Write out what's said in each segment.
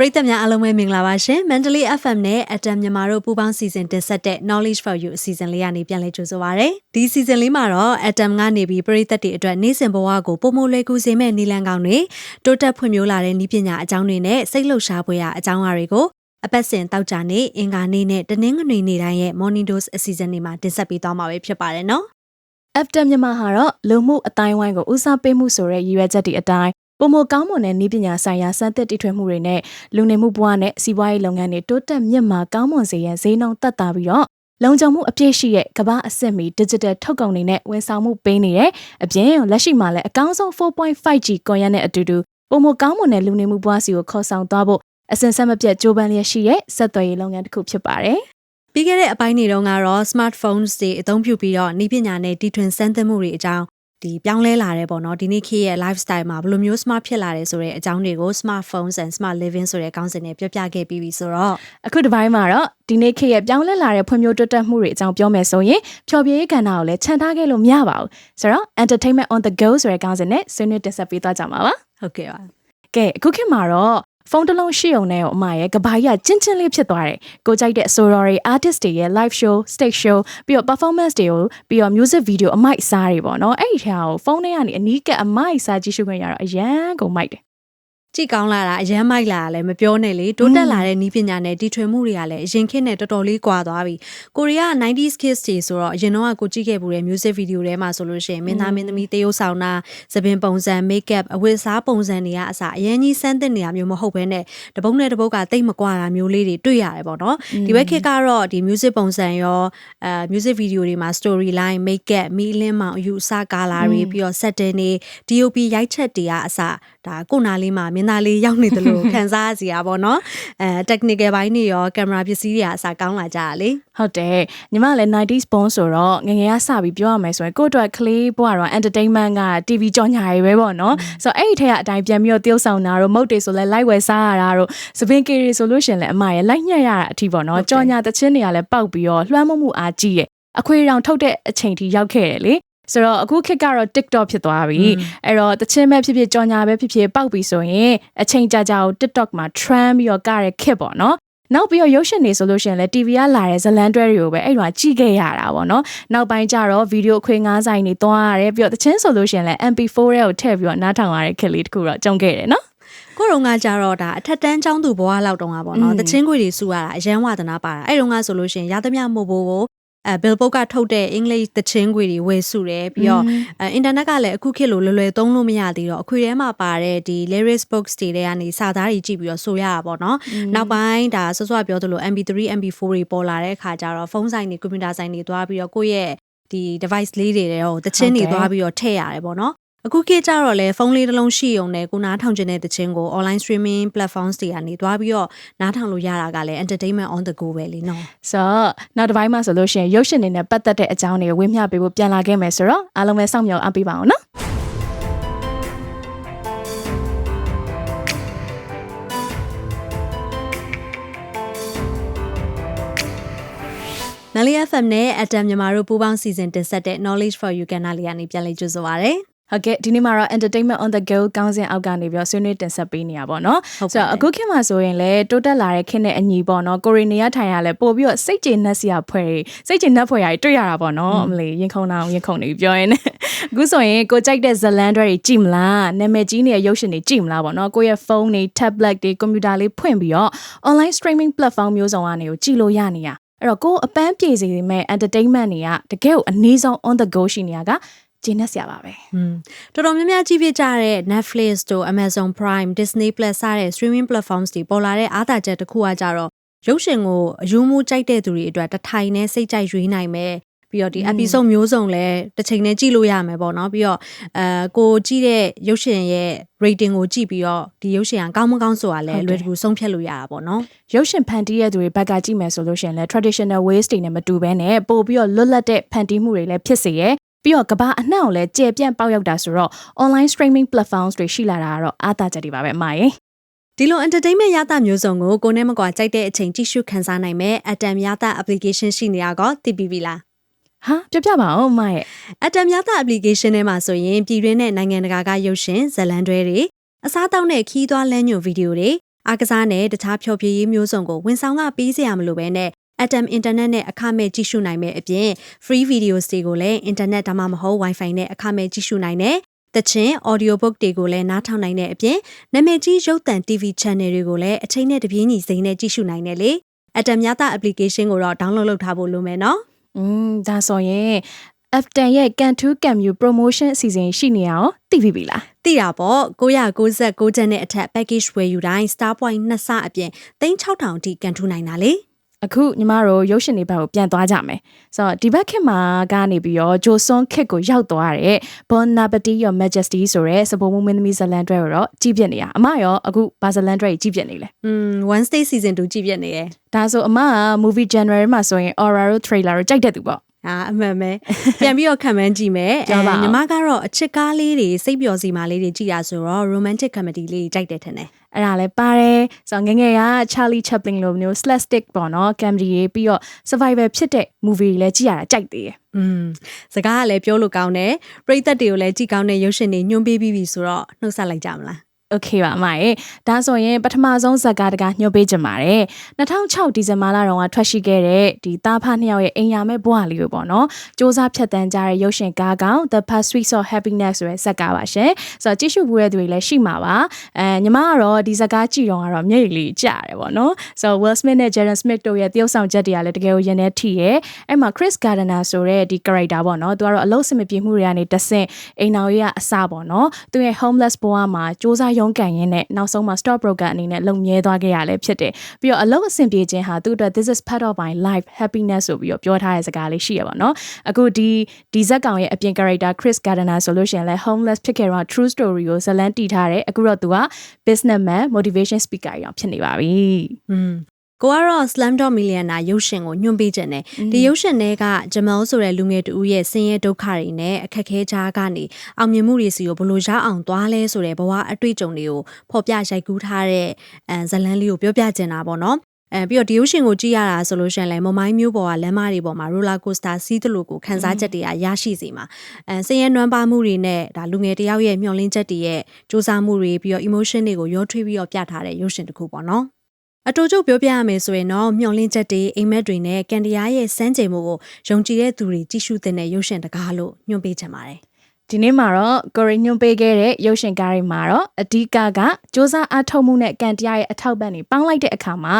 ပရိသတ်များအားလုံးပဲမင်္ဂလာပါရှင် Mentally FM နဲ့ Atom မြန်မာတို့ပူးပေါင်းစီစဉ်တင်ဆက်တဲ့ Knowledge for You အစီအစဉ်လေးကနေပြန်လည်ကြိုဆိုပါရစေ။ဒီစီစဉ်လေးမှာတော့ Atom ကနေပြီးပရိသတ်တွေအတွက်နေ့စဉ်ဘဝကိုပုံမလွယ်ကူစေမဲ့နည်းလမ်းကောင်းတွေတိုးတက်ဖွံ့ဖြိုးလာတဲ့နည်းပညာအကြောင်းတွေနဲ့စိတ်လှုပ်ရှားဖွယ်ရာအကြောင်းအရာတွေကိုအပတ်စဉ်တောက်ကြနေအင်္ဂါနေ့နဲ့တနင်္ဂနွေနေ့တိုင်းရဲ့ Morning Dose အစီအစဉ်လေးမှာတင်ဆက်ပေးသွားမှာပဲဖြစ်ပါတယ်နော်။ FTM မြန်မာဟာတော့လူမှုအတိုင်းဝိုင်းကိုဦးစားပေးမှုဆိုတဲ့ရည်ရွယ်ချက်တွေအတိုင်း ပုံမကောင်းမွန်တဲ့နည်းပညာဆိုင်ရာစမ်းသစ်တည်ထွင်မှုတွေနဲ့လူနေမှုဘဝနဲ့စီးပွားရေးလုပ်ငန်းတွေတိုးတက်မြင့်မာကောင်းမွန်စေရန်ဈေးနှုန်းသက်သာပြီးတော့လုံခြုံမှုအပြည့်ရှိတဲ့ကမ္ဘာအဆင့်မီ digital ထုတ်ကုန်တွေနဲ့ဝန်ဆောင်မှုပေးနေတယ်။အပြင်လက်ရှိမှာလည်းအကောင်းဆုံး 4.5G ကွန်ရက်နဲ့အတူတူပုံမကောင်းမွန်တဲ့လူနေမှုဘဝစီကိုခေါ်ဆောင်သွားဖို့အစဉ်ဆက်မပြတ်ကြိုးပမ်းလျက်ရှိတဲ့ဆက်သွယ်ရေးလုပ်ငန်းတစ်ခုဖြစ်ပါတယ်။ပြီးခဲ့တဲ့အပိုင်းတွေတုန်းကတော့ smartphones တွေအသုံးပြုပြီးတော့ဤပညာနဲ့တီထွင်စမ်းသပ်မှုတွေအကြောင်း ဒီပြောင်းလဲလာတယ်ပေါ့နော်ဒီနေ့ခေတ်ရဲ့ lifestyle မှာဘယ်လိုမျိုး smart ဖြစ်လာတယ်ဆိုတဲ့အကြောင်းတွေကို smartphones and smart living ဆိုတဲ့ခေါင်းစဉ်နဲ့ပြောပြခဲ့ပြီးပြီဆိုတော့အခုဒီပိုင်းမှာတော့ဒီနေ့ခေတ်ရဲ့ပြောင်းလဲလာတဲ့ဖွံ့ဖြိုးတိုးတက်မှုတွေအကြောင်းပြောမယ်ဆိုရင်ဖြော်ပြရေးကဏ္ဍကိုလည်းခြံထားခဲ့လို့မရပါဘူးဆိုတော့ entertainment on the go ဆိုတဲ့ခေါင်းစဉ်နဲ့ဆွေးနွေးတင်ဆက်ပေးသွားကြမှာပါဟုတ်ကဲ့ပါကဲအခုခေတ်မှာတော့ ဖုန်းတစ်လုံးရှိုံနဲ့အမရဲ့ကဘာကြီးကချင်းချင်းလေးဖြစ်သွားတယ်ကိုကြိုက်တဲ့အဆိုတော်တွေ artist တွေရဲ့ live show stage show ပြီးတော့ performance တွေကိုပြီးတော့ music video အမိုက်စားတွေပေါ့နော်အဲ့ဒီထဲကိုဖုန်းထဲကနေအနီးကပ်အမိုက်စားကြည့်ရှုခွင့်ရတော့အရန်ကုန်မိုက်တယ် ကြည့်ကောင်းလာတာအရန်မိုက်လာတာလည်းမပြောနဲ့လေတိုးတက်လာတဲ့ဤပညာနဲ့တီထွင်မှုတွေကလည်းအရင်ခေတ်နဲ့တော်တော်လေးကွာသွားပြီကိုရီးယား 90s kids တွေဆိုတော့အရင်တော့ကကိုကြည့်ခဲ့မှုတဲ့ music video ထဲမှာဆိုလို့ရှိရင်မင်းသားမင်းသမီးတရုပ်ဆောင်တာသပင်ပုံစံ makeup အဝတ်အစားပုံစံတွေကအစအရင်ကြီးစမ်းသစ်နေတာမျိုးမဟုတ်ဘဲနဲ့တပုတ်နဲ့တပုတ်ကတိတ်မကွာတာမျိုးလေးတွေတွေ့ရတယ်ပေါ့နော်ဒီဘက်ခေတ်ကတော့ဒီ music ပုံစံရောအဲ music video တွေမှာ story line makeup မီလင်းမောင်အယူအဆကာလာတွေပြီးတော့ setting တွေ DOP ရိုက်ချက်တွေကအစဒါကိုနာလေးမှာမင်းသားလေးရောက်နေတယ်လို့ခံစားရစီရပါတော့နော်အဲ technical ဘိုင်းတွေရောကင်မရာပစ္စည်းတွေကအစကောင်းလာကြတာလေဟုတ်တယ်ညီမလည်း 90s born ဆိုတော့ငယ်ငယ်ကစပြီးပြောရမယ်ဆိုရင်ကိုယ့်အတွက်ကလေးဘဝတော့ entertainment က TV ကြော်ညာတွေပဲပေါ့နော်ဆိုတော့အဲ့ဒီထက်အတိုင်းပြန်ပြီးတော့တရုပ်ဆောင်တာတို့မုတ်တွေဆိုလဲ live ဝယ်စားရတာတို့စပင်ကေတွေဆိုလို့ရှရင်လည်းအမရဲ့ live ညက်ရတာအထိပေါ့နော်ကြော်ညာတချင်းတွေကလည်းပောက်ပြီးတော့လွှမ်းမိုးမှုအားကြီးတယ်အခွေရောင်ထုတ်တဲ့အချိန်ထိရောက်ခဲ့တယ်လေ ဆိုတော့အခုခေတ်ကတော့ TikTok ဖြစ်သွားပြီအဲ့တော့တချင်းပဲဖြစ်ဖြစ်ကြော်ညာပဲဖြစ်ဖြစ်ပောက်ပြီဆိုရင်အချိန်ကြာကြာကို TikTok မှာ trend ပြီးတော့ကတဲ့ခေတ်ပေါ့နော်နောက်ပြီးတော့ရုပ်ရှင်တွေဆိုလို့ရှိရင်လည်း TV ကလာတဲ့ဇလန်တွဲတွေကိုပဲအဲ့တော့ကြည့်ခဲ့ရတာပေါ့နော်နောက်ပိုင်းကျတော့ဗီဒီယိုအခွေငါးဆိုင်တွေသွားရတယ်ပြီးတော့တချင်းဆိုလို့ရှိရင်လည်း MP4 တွေကိုထည့်ပြီးတော့နားထောင်ရတဲ့ခေတ်လေးတစ်ခုတော့ကြုံခဲ့တယ်နော်ကိုရုံကကြတော့ဒါအထက်တန်းကျောင်းသူဘဝလောက်တုန်းကပေါ့နော်တချင်းခွေတွေစုရတာအရန်ဝါသနာပါတာအဲ့တုန်းကဆိုလို့ရှိရင်ရသမျှမို့ဘိုးကို အဲ billboard ကထုတ်တဲ့အင်္ဂလိပ်တချင်းခွေတွေဝယ်စုတယ်ပြီးတော့အဲအင်တာနက်ကလည်းအခုခေတ်လိုလွယ်လွယ်သုံးလို့မရသေးတော့အခွေထဲမှာပါတဲ့ဒီ lyrics books တွေထဲကနေစာသားတွေကြည့်ပြီးတော့ဆိုရတာပေါ့နော်နောက်ပိုင်းဒါဆော့ဆော့ပြောသလို MP3 MP4 တွေပေါ်လာတဲ့အခါကျတော့ဖုန်းဆိုင်တွေကွန်ပျူတာဆိုင်တွေသွားပြီးတော့ကိုယ့်ရဲ့ဒီ device လေးတွေတဲ့ဟိုတချင်းတွေသွားပြီးတော့ထည့်ရတယ်ပေါ့နော် အခုခေတ်ကျတော့လေဖုန်းလေးတစ်လုံးရှိုံနဲ့ကိုနားထောင်ခြင်းတဲ့တခြင်းကို online streaming platforms တွေကနေတွားပြီးတော့နားထောင်လို့ရတာကလည်း entertainment on the go ပဲလေနော်ဆိုတော့နောက်တစ်ပိုင်းမှာဆိုလို့ရှိရင်ရုပ်ရှင်တွေနဲ့ပတ်သက်တဲ့အကြောင်းတွေကိုဝေမျှပေးဖို့ပြန်လာခဲ့မယ်ဆိုတော့အားလုံးပဲစောင့်မျှော်အားပေးပါအောင်နော် Nali FM နဲ့ Atom မြန်မာတို့ပူးပေါင်းစီစဉ်တင်ဆက်တဲ့ Knowledge for You ကဏ္ဍလေးကနေပြန်လည်ကြိုဆိုပါရစေ ဟုတ်ကဲ့ဒီနေ့မှာတော့ entertainment on the go ကောင်းစဉ်အောက်ကနေပြီးတော့ဆွေးနွေးတင်ဆက်ပေးနေရပါတော့ဟုတ်ဆိုပါတယ်တော့အခုခေတ်မှာဆိုရင်လည်းတိုးတက်လာတဲ့ခေတ်နဲ့အညီပေါ့နော်ကိုရီနေရထိုင်ရလဲပို့ပြီးတော့စိတ်ကျေနပ်စရာဖွဲ့တွေစိတ်ကျေနပ်ဖွဲ့ရာတွေတွေ့ရတာပေါ့နော်အမလီရင်ခုန်အောင်ရင်ခုန်နေပြီးပြောရင်အခုဆိုရင်ကိုကြိုက်တဲ့ဇလန်တွေကြည့်မလားနာမည်ကြီးနေတဲ့ရုပ်ရှင်တွေကြည့်မလားပေါ့နော်ကိုယ့်ရဲ့ဖုန်းတွေ tablet တွေကွန်ပျူတာလေးဖွင့်ပြီးတော့ online streaming platform မျိုးစုံကနေကိုကြည့်လို့ရနေရအဲ့တော့ကိုယ်အပန်းပြေစေမဲ့ entertainment တွေကတကယ်ကိုအနည်းဆုံး on the go ရှိနေရက ကျေနပ်စရာပါပဲอืมတော်တော်များများကြည့်ပြကြတဲ့ Netflix တို့ Amazon Prime Disney Plus စတဲ့ streaming platforms တွေပေါ်လာတဲ့အားသာချက်တစ်ခုကကြတော့ရုပ်ရှင်ကိုအယူမှုကြိုက်တဲ့သူတွေအတွက်တစ်ထိုင်နဲ့စိတ်ကြိုက်ရွေးနိုင်မယ်ပြီးတော့ဒီ episode မျိုးစုံလည်းတစ်ချိန်နဲ့ကြည့်လို့ရမယ်ပေါ့နော်ပြီးတော့အဲကိုကြည့်တဲ့ရုပ်ရှင်ရဲ့ rating ကိုကြည့်ပြီးတော့ဒီရုပ်ရှင်ကကောင်းမကောင်းဆိုတာလည်းအလွယ်တကူဆုံးဖြတ်လို့ရတာပေါ့နော်ရုပ်ရှင်ဖန်တီးရတဲ့သူတွေဘက်ကကြည့်မယ်ဆိုလို့ရှိရင်လည်း traditional ways တွေနဲ့မတူဘဲနဲ့ပို့ပြီးတော့လွတ်လပ်တဲ့ဖန်တီးမှုတွေလည်းဖြစ်စေရယ် ပြီးတော့ကမ္ဘာအနှံ့ကိုလည်းကျေပြန့်ပေါက်ရောက်တာဆိုတော့ online streaming platforms တွေရှိလာတာကတော့အားသာချက်တွေပါပဲအမရေဒီလို entertainment ရတာမျိုးစုံကိုကိုယ်နဲ့မကွာကြိုက်တဲ့အချိန်ကြည့်ရှုခန်းစားနိုင်မဲ့ Atom ရတာ application ရှိနေတာကိုသိပြီးပြီလားဟာပြပြပါအောင်အမရဲ့အတံများတာ application ထဲမှာဆိုရင်ပြည်တွင်းနဲ့နိုင်ငံတကာကရုပ်ရှင်ဇာတ်လမ်းတွဲတွေအစားအသောက်နဲ့ခီးသွွားလမ်းညွှန်ဗီဒီယိုတွေအားကစားနဲ့တခြားဖျော်ဖြေရေးမျိုးစုံကိုဝန်ဆောင်ကပေးစရာမလိုဘဲနဲ့ Atom Internet နဲ့အခမဲ့ကြည့်ရှုနိုင်မယ့်အပြင် free videos တွေကိုလည်း internet ဒါမှမဟုတ် wifi နဲ့အခမဲ့ကြည့်ရှုနိုင်တယ်။တချင် audiobook တွေကိုလည်းနားထောင်နိုင်တဲ့အပြင်နာမည်ကြီးရုပ်သံ TV channel တွေကိုလည်းအချိန်နဲ့တပြေးညီစိမ့်နဲ့ကြည့်ရှုနိုင်တယ်လေ။ Atom ညတာ application ကိုတော့ download လုပ်ထားဖို့လိုမယ်နော်။อืมဒါဆိုရင် F10 ရဲ့ Can to Can You promotion အစီအစဉ်ရှိနေအောင်သိပြီပြီလားသိတာပေါ့996ကျပ်နဲ့အထက် package ဝယ်ယူတိုင်း star point နှစ်ဆအပြင်3600အထိကန်ထူးနိုင်တာလေ အခုညီမတို့ရုပ်ရှင်တွေဘက်ကိုပြန်သွားကြမယ်ဆိုတော့ဒီဘက်ခေတ်မှာကနေပြီးတော့ဂျိုဆွန်ခေတ်ကိုရောက်သွားတဲ့ Bon Appetit Your Majesty ဆိုတဲ့စပုံမမင်းသမီးဇလန်တွဲကိုတော့ကြည့်ပြနေရအမရောအခုဘာဇလန်တွဲကြီးကြည့်ပြနေလဲอืม Wednesday season 2ကြည့်ပြနေရယ်ဒါဆိုအမက movie genre မှာဆိုရင် horror တို့ trailer တို့ကြိုက်တဲ့သူပေါ့အာအမှန်ပဲပြန်ပြီးတော့ခံမှန်းကြည့်မယ်ပြောပါဦးညီမကတော့အချစ်ကားလေးတွေစိတ်ပျော်စီမာလေးတွေကြည့်ရဆိုတော့ romantic comedy လေးတွေကြိုက်တယ်ထင်တယ်အဲ့ဒါလည်းပါတယ်ဆိုတော့ငယ်ငယ်က Charlie Chaplin လိုမျိုး slapstick ပေါ့နော် comedy ရေးပြီးတော့ survival ဖြစ်တဲ့ movie တွေလည်းကြည့်ရတာကြိုက်သေးတယ်อืมစကားကလည်းပြောလို့ကောင်းတယ်ပရိသတ်တွေကိုလည်းကြည့်ကောင်းတဲ့ရုပ်ရှင်တွေညွှန်ပေးပြီးပြီဆိုတော့နှုတ်ဆက်လိုက်ကြမလား โอเคပါအမရေဒါဆိုရင်ပထမဆုံးဇက်ကားတကာညှို့ပေးကြပါတယ်2006ဒီဇင်ဘာလတုန်းကထွက်ရှိခဲ့တဲ့ဒီသားဖားနှစ်ယောက်ရဲ့အိမ်ယာမဲ့ဘဝလေးကိုပေါ့နော်စ조사ဖြတ်တန်းကြတဲ့ရုပ်ရှင်ကားကောင် The Pursuit of Happiness ဆိုတဲ့ဇက်ကားပါရှင်ဆိုတော့ကြည့်ရှုဖို့ရတဲ့သူတွေလည်းရှိမှာပါအဲညီမကတော့ဒီဇက်ကားကြည့်တော့ကတော့မျက်ရည်လေးကျတယ်ပေါ့နော်ဆိုတော့ Will Smith နဲ့ Jaden Smith တို့ရဲ့တရုပ်ဆောင်ချက်တွေကလည်းတကယ်ကိုရင်ထဲထိရဲအဲ့မှာ Chris Gardner ဆိုတဲ့ဒီ character ပေါ့နော်သူကတော့အလုပ်စမပြေမှုတွေကနေတဆင့်အိမ်တော်ကြီးကအစပေါ့နော်သူရဲ့ homeless ဘဝမှာစ조사 ရုန်းကန်ရင်းနဲ့နောက်ဆုံးမှာ stock broker အနေနဲ့လုံမြဲသွားခဲ့ရလဲဖြစ်တယ်ပြီးတော့အလုပ်အဆင်ပြေခြင်းဟာသူ့အတွက် this is part of my life happiness ဆိုပြီးတော့ပြောထားတဲ့စကားလေးရှိရပါတော့အခုဒီဒီဇက်ကောင်ရဲ့အပြင် character Chris Gardner ဆိုလို့ရှိရင်လဲ homeless ဖြစ်ခဲ့တော့ true story ကိုဇတ်လန်းတည်ထားတယ်အခုတော့သူက businessman motivation speaker ရောဖြစ်နေပါပြီอืม ကိုကတော့ Slumdog Millionaire ရုပ်ရှင်ကိုညွှန်ပေးခြင်းနဲ့ဒီရုပ်ရှင်တွေကဂျမယ်ဆိုတဲ့လူငယ်တူရဲ့ဆင်းရဲဒုက္ခတွေနဲ့အခက်အခဲကြားကနေအောင်မြင်မှုတွေစီကိုဘယ်လို့ရောက်အောင်သွားလဲဆိုတဲ့ဘဝအတွေ့အကြုံတွေကိုဖော်ပြရိုက်ကူးထားတဲ့အဲဇတ်လန်းလေးကိုပြောပြချင်တာပေါ့နော်အဲပြီးတော့ဒီရုပ်ရှင်ကိုကြည့်ရတာဆိုလို့ရှိရင်လည်းမမိုင်းမျိုးပေါ်ကလမ်းမတွေပေါ်မှာ roller coaster စီးသလိုကိုခန်းစားချက်တွေကရရှိစေမှာအဲဆင်းရဲနွမ်းပါမှုတွေနဲ့ဒါလူငယ်တယောက်ရဲ့မျှော်လင့်ချက်တွေရဲ့စူးစမ်းမှုတွေပြီးတော့ emotion တွေကိုရောထွေးပြီးတော့ပြထားတဲ့ရုပ်ရှင်တစ်ခုပေါ့နော် အတူတူပြောပြရမယ်ဆိုရင်တော့မျောလင်းချက်တွေအိမ်မက်တွေနဲ့ကန်တရားရဲ့စမ်းကြိမ်မှုကိုယုံကြည်တဲ့သူတွေကြည့်ရှုတဲ့ရုပ်ရှင်တကားလို့ညွှန်ပေးချင်ပါတယ်ဒီနေ့မှာတော့ကိုရီညွှန်ပေးခဲ့တဲ့ရုပ်ရှင်ကားတွေမှာတော့အဓိကကစ조사အားထုတ်မှုနဲ့ကန်တရားရဲ့အထောက်ပံ့တွေပေါင်းလိုက်တဲ့အခါမှာ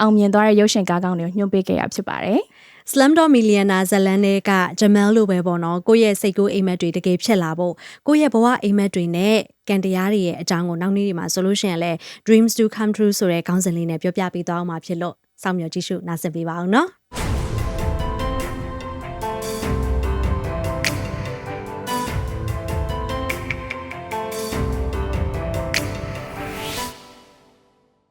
အောင်မြင်သွားတဲ့ရုပ်ရှင်ကားကောင်းတွေကိုညွှန်ပေးခဲ့ရဖြစ်ပါတယ်။ Slumdog Millionaire ဇတ်လန်တွေကဂျမယ်လိုပဲပေါ့နော်ကိုယ့်ရဲ့စိတ်ကူးအိမ်မက်တွေတကယ်ဖြစ်လာဖို့ကိုယ့်ရဲ့ဘဝအိမ်မက်တွေနဲ့ ကန်တရားတွေရဲ့အကြောင်းကိုနောက်နေ့ဒီမှာဆိုလို့ရှိရင်လည်း Dreams to come true ဆိုတဲ့ခေါင်းစဉ်လေးနဲ့ပြောပြပေးသွားအောင်မှာဖြစ်လို့စောင့်မျှော်ကြည့်ရှုနားဆင်ပေးပါအောင်နော်။